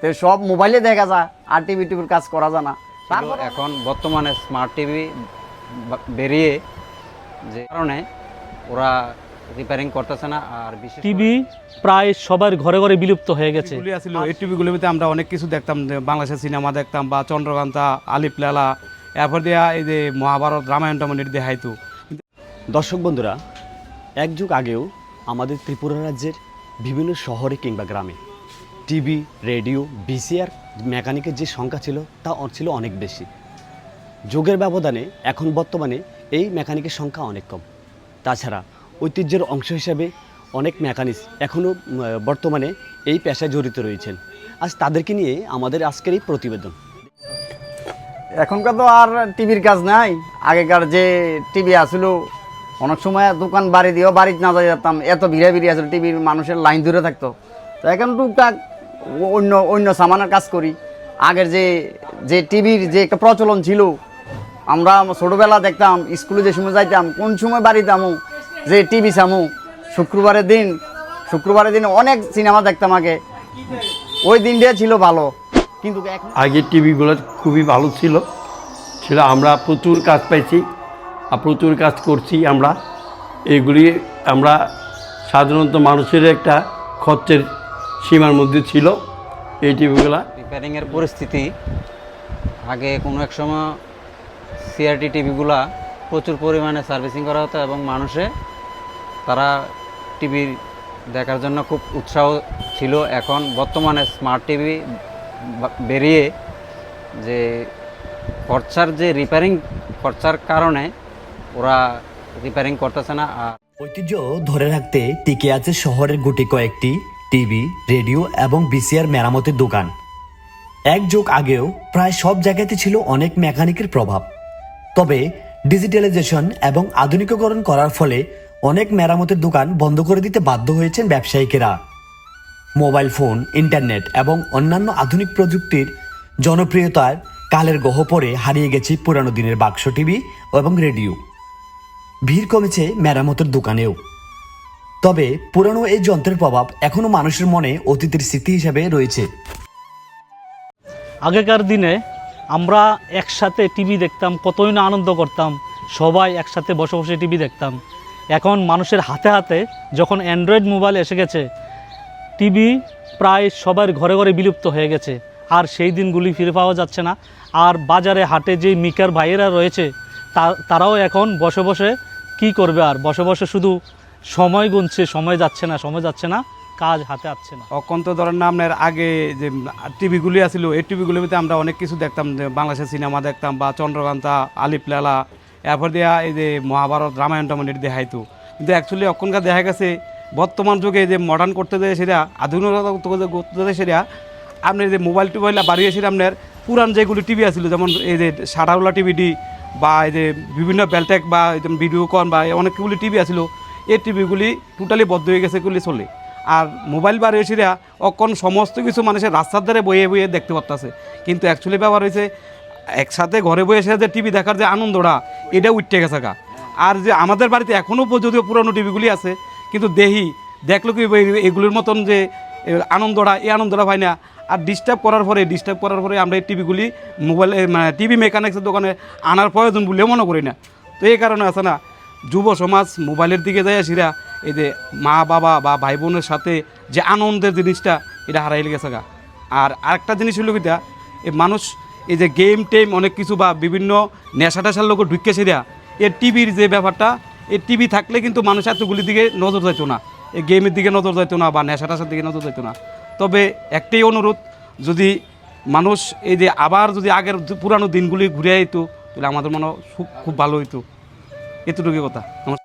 তো সব মোবাইলে দেখা যায় আর টিভি টিভির কাজ করা যায় না। তারপর এখন বর্তমানে স্মার্ট টিভি বেরিয়ে যে কারণে ওরা রিপেয়ারিং করতেছে না আর বিশেষ টিভি প্রায় সবার ঘরে ঘরে বিলুপ্ত হয়ে গেছে। এই টিভিগুলিতে আমরা অনেক কিছু দেখতাম যে বাংলাদেশের সিনেমা দেখতাম বা চন্দ্রকান্তা আলিপ লালা এরপর দিয়া এই যে মহাভারত রামায়ণ টামায়ণ এটি দেখাইতো। দর্শক বন্ধুরা এক যুগ আগেও আমাদের ত্রিপুরা রাজ্যের বিভিন্ন শহরে কিংবা গ্রামে টিভি, রেডিও, ভিসিআর মেকানিকের যে সংখ্যা ছিল তা ছিল অনেক বেশি। যুগের ব্যবধানে এখন বর্তমানে এই মেকানিকের সংখ্যা অনেক কম। তাছাড়া ঐতিহ্যের অংশ হিসাবে অনেক মেকানিক্স এখনও বর্তমানে এই পেশায় জড়িত রয়েছেন। আজ তাদেরকে নিয়ে আমাদের আজকের এই প্রতিবেদন। এখনকার তো আর টিভির কাজ নাই। আগেকার যে টিভি আসছিল অনেক সময় দোকান বাড়ি দিয়েও বাড়িতে না যাই যেতাম এত ভিড়ে ভিড়ে আসলে, টিভির মানুষের লাইন ধরে থাকতো। তো এখন টুকটাক অন্য অন্য সামানের কাজ করি। আগের যে যে টিভির যে একটা প্রচলন ছিল, আমরা ছোটোবেলা দেখতাম, স্কুলে যে সময় যাইতাম, কোন সময় বাড়িতে আমু, যে টিভি সামু শুক্রবারের দিন শুক্রবারের দিন অনেক সিনেমা দেখতাম আগে। ওই দিনটা ছিল ভালো। কিন্তু আগের টিভিগুলো খুবই ভালো ছিল। ছিল, আমরা প্রচুর কাজ পাইছি, আর প্রচুর কাজ করছি আমরা। এগুলি আমরা সাধারণত মানুষের একটা খরচের সীমার মধ্যে ছিল। এই টিভিগুলা। রিপেয়ারিংয়ের পরিস্থিতি আগে কোনো এক সময় সিআরটি টিভিগুলা প্রচুর পরিমাণে সার্ভিসিং করা হতো এবং মানুষে তারা টিভি দেখার জন্য খুব উৎসাহ ছিল। এখন বর্তমানে স্মার্ট টিভি বেরিয়ে যে খরচার যে রিপেয়ারিং খরচার কারণে ওরা রিপেয়ারিং করতেছে না। আর ঐতিহ্য ধরে রাখতে টিকে আছে শহরের গুটি কয়েকটি। টিভি, রেডিও এবং বিসিআর মেরামতের দোকান। এক যুগ আগেও প্রায় সব জায়গাতে ছিল অনেক মেকানিকের প্রভাব। তবে ডিজিটালাইজেশন এবং আধুনিকীকরণ করার ফলে অনেক মেরামতের দোকান বন্ধ করে দিতে বাধ্য হয়েছেন ব্যবসায়িকেরা। মোবাইল ফোন, ইন্টারনেট এবং অন্যান্য আধুনিক প্রযুক্তির জনপ্রিয়তার কালের গহ্বরে হারিয়ে গেছে পুরানো দিনের বাক্স টিভি এবং রেডিও। ভিড় কমেছে মেরামতের দোকানেও। তবে পুরানো এই যন্ত্রের প্রভাব এখনও মানুষের মনে অতীতের স্মৃতি হিসাবে রয়েছে। আগেকার দিনে আমরা একসাথে টিভি দেখতাম, কতই না আনন্দ করতাম, সবাই একসাথে বসে বসে টিভি দেখতাম। এখন মানুষের হাতে হাতে যখন অ্যান্ড্রয়েড মোবাইল এসে গেছে, টিভি প্রায় সবার ঘরে ঘরে বিলুপ্ত হয়ে গেছে। আর সেই দিনগুলি ফিরে পাওয়া যাচ্ছে না। আর বাজারে, হাটে যে মিকার ভাইয়েরা রয়েছে তারাও এখন বসে বসে কি করবে আর? বসে বসে শুধু সময় গুনছে, সময় যাচ্ছে না, সময় যাচ্ছে না, কাজ হাতে আসছে না। অকন্ত ধরেন না আপনার আগে যে টিভিগুলি আছিল, এই টিভিগুলির মধ্যে আমরা অনেক কিছু দেখতাম বাংলাদেশের সিনেমা দেখতাম বা চন্দ্রকান্তা আলিপ লালা, এরপর দিয়া এই যে মহাভারত, রামায়ণ টামায়ণ এটি দেখাইতো কিন্তু অ্যাকচুয়ালি অক্ষণকার দেখা গেছে, বর্তমান যুগে যে মডার্ন করতে যায় সেটা, আধুনিকতা করতে যায় সেটা আপনার যে মোবাইল টোবাইল বাড়িয়েছিল আপনার পুরান যেগুলি টিভি আছিল, যেমন এই যে সারাউলা টিভিডি বা এই যে বিভিন্ন বেলটেক বা ভিডিওকন বা অনেকগুলি টিভি আছিল এই টিভিগুলি টোটালি বদ্ধ হয়ে গেছে এগুলি চলে। আর মোবাইল বার হয়েছে অকন সমস্ত কিছু মানুষের রাস্তার ধারে বইয়ে বইয়ে দেখতে পারতেছে। কিন্তু অ্যাকচুয়ালি ব্যাপার হয়েছে, একসাথে ঘরে বসে এসে যে টিভি দেখার যে আনন্দটা, এটা উঠতে গেছে গা। আর যে আমাদের বাড়িতে এখনও যদিও পুরনো টিভিগুলি আছে, কিন্তু দেহি, দেখল কি এগুলির মতন যে আনন্দটা, এই আনন্দটা পাই না। আর ডিস্টার্ব করার পরে ডিস্টার্ব করার পরে আমরা এই টিভিগুলি মোবাইল টিভি মেকানিক্সের দোকানে আনার প্রয়োজন বলেও মনে করি না। তো এই কারণে আছে না যুব সমাজ মোবাইলের দিকে যায় সিরা এই যে মা, বাবা বা ভাই বোনের সাথে যে আনন্দের জিনিসটা, এটা হারাই গেছে গা। আর আরেকটা জিনিস হলো কিটা এই মানুষ এই যে গেম টেম অনেক কিছু বা বিভিন্ন নেশা টেশার লোক ঢুকে সেরা এর টিভির যে ব্যাপারটা এই টিভি থাকলে কিন্তু মানুষ এতগুলির দিকে নজর যাইতো না। এই গেমের দিকে নজর যাইতো না বা নেশা টেশার দিকে নজর যাইতো না। তবে একটাই অনুরোধ, যদি মানুষ এই যে আবার যদি আগের পুরানো দিনগুলি ঘুরে আইতো, তাহলে আমাদের মনে খুব খুব ভালো হইতো। এতটুকু কথা। নমস্কার